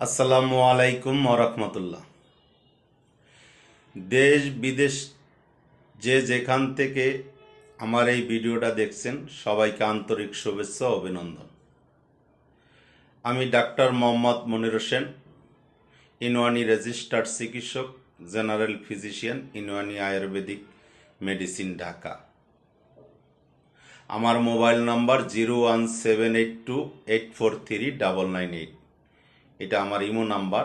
আসসালামু আলাইকুম রহমতুল্লাহ। দেশ, বিদেশ, যে যেখান থেকে আমার এই ভিডিওটা দেখছেন, সবাইকে আন্তরিক শুভেচ্ছা অভিনন্দন। আমি ডাক্তার মোহাম্মদ মনির হোসেন, ইনওয়ানি রেজিস্টার্ড চিকিৎসক, জেনারেল ফিজিশিয়ান, ইনওয়ানি আয়ুর্বেদিক মেডিসিন ঢাকা। আমার mobile number zero one seven eight two eight four three double nine eight. এটা আমার ইমো নাম্বার।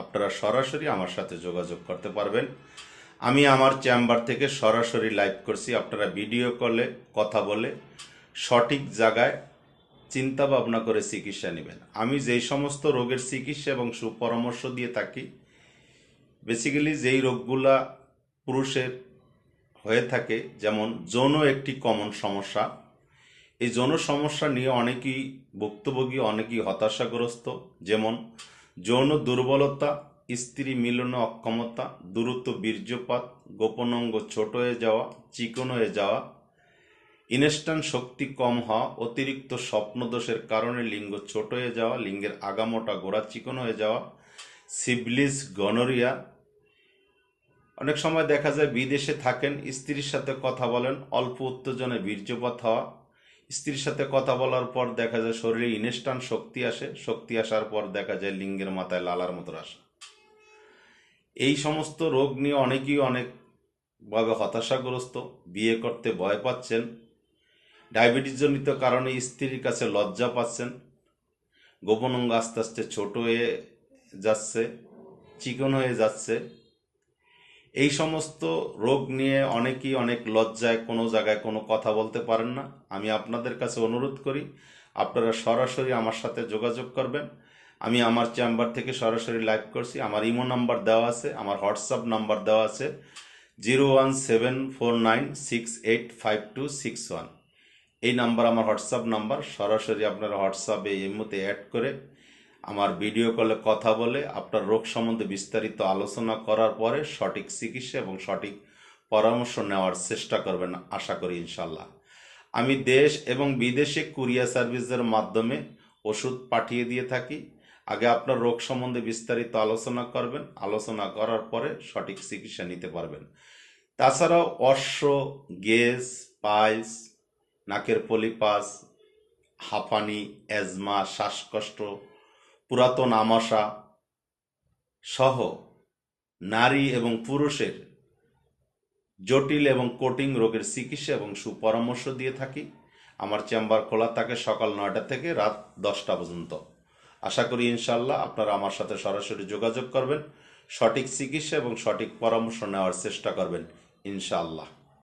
আপনারা সরাসরি আমার সাথে যোগাযোগ করতে পারবেন। আমি আমার চেম্বার থেকে সরাসরি লাইভ করছি। আপনারা ভিডিও কলে কথা বলে সঠিক জায়গায় চিন্তা ভাবনা করে চিকিৎসা নেবেন। আমি যেই সমস্ত রোগের চিকিৎসা এবং সুপরামর্শ দিয়ে থাকি বেসিক্যালি যেই রোগগুলা পুরুষের হয়ে থাকে, যেমন যৌন একটি কমন সমস্যা এই যৌন সমস্যা নিয়ে অনেকেই ভুক্তভোগী, অনেকেই হতাশাগ্রস্ত। যেমন, যৌন দুর্বলতা, স্ত্রী মিলনে অক্ষমতা দ্রুত বীর্যপাত গোপন অঙ্গ ছোট হয়ে যাওয়া, চিকন হয়ে যাওয়া, ইনস্ট্যান্ট শক্তি কম হওয়া, অতিরিক্ত স্বপ্নদোষের কারণে লিঙ্গ ছোট হয়ে যাওয়া, লিঙ্গের আগামোটা গোড়া চিকন হয়ে যাওয়া সিবলিস গনোরিয়া। অনেক সময় দেখা যায় বিদেশে থাকেন, স্ত্রীর সাথে কথা বলেন, অল্প উত্তেজনে বীর্যপাত হওয়া স্ত্রীর সাথে কথা বলার পর দেখা যায় শরীরে ইনস্ট্যান্ট শক্তি আসে। শক্তি আসার পর দেখা যায় লিঙ্গের মাথায় লালার মতো আসে এই সমস্ত রোগ নিয়ে অনেকেই অনেকভাবে হতাশাগ্রস্ত, বিয়ে করতে ভয় পাচ্ছেন ডায়াবেটিস জনিত কারণে স্ত্রীর কাছে লজ্জা পাচ্ছেন, গোপন অঙ্গ আস্তে আস্তে ছোট হয়ে যাচ্ছে, চিকন হয়ে যাচ্ছে এই সমস্ত রোগ নিয়ে অনেকেই অনেক লজ্জায় কোনো জায়গায় কোনো কথা বলতে পারেন না। আমি আপনাদের কাছে অনুরোধ করি, আপনারা সরাসরি আমার সাথে যোগাযোগ করবেন। আমি আমার চেম্বার থেকে সরাসরি লাইভ করছি। আমার ইমো নাম্বার দেওয়া আছে, আমার হোয়াটসঅ্যাপ নাম্বার দেওয়া আছে, zero one seven four nine six eight five two six one. এই নাম্বার আমার হোয়াটসঅ্যাপ নাম্বার। সরাসরি আপনারা হোয়াটসঅ্যাপে এই মুহূর্তে অ্যাড করে আমার ভিডিও কলে কথা বলে আপনার রোগ সম্বন্ধে বিস্তারিত আলোচনা করার পরে সঠিক চিকিৎসা এবং সঠিক পরামর্শ নেওয়ার চেষ্টা করবেন, আশা করি ইনশাল্লাহ আমি দেশ এবং বিদেশে কুরিয়া সার্ভিসের মাধ্যমে ওষুধ পাঠিয়ে দিয়ে থাকি। আগে আপনার রোগ সম্বন্ধে বিস্তারিত আলোচনা করবেন, আলোচনা করার পরে সঠিক চিকিৎসা নিতে পারবেন। তাছাড়াও অশ্ব গেস পাইলস, নাকের পলিপাস, হাঁপানি, অ্যাজমা, শ্বাসকষ্ট পুরাতন আমাশা সহ নারী এবং পুরুষের জটিল এবং কোটিং রোগের চিকিৎসা এবং সুপরামর্শ দিয়ে থাকি। আমার চেম্বার খোলা থাকে সকাল নয়টা থেকে রাত দশটা পর্যন্ত। আশা করি ইনশাল্লাহ আপনারা আমার সাথে সরাসরি যোগাযোগ করবেন, সঠিক চিকিৎসা এবং সঠিক পরামর্শ নেওয়ার চেষ্টা করবেন ইনশাআল্লাহ।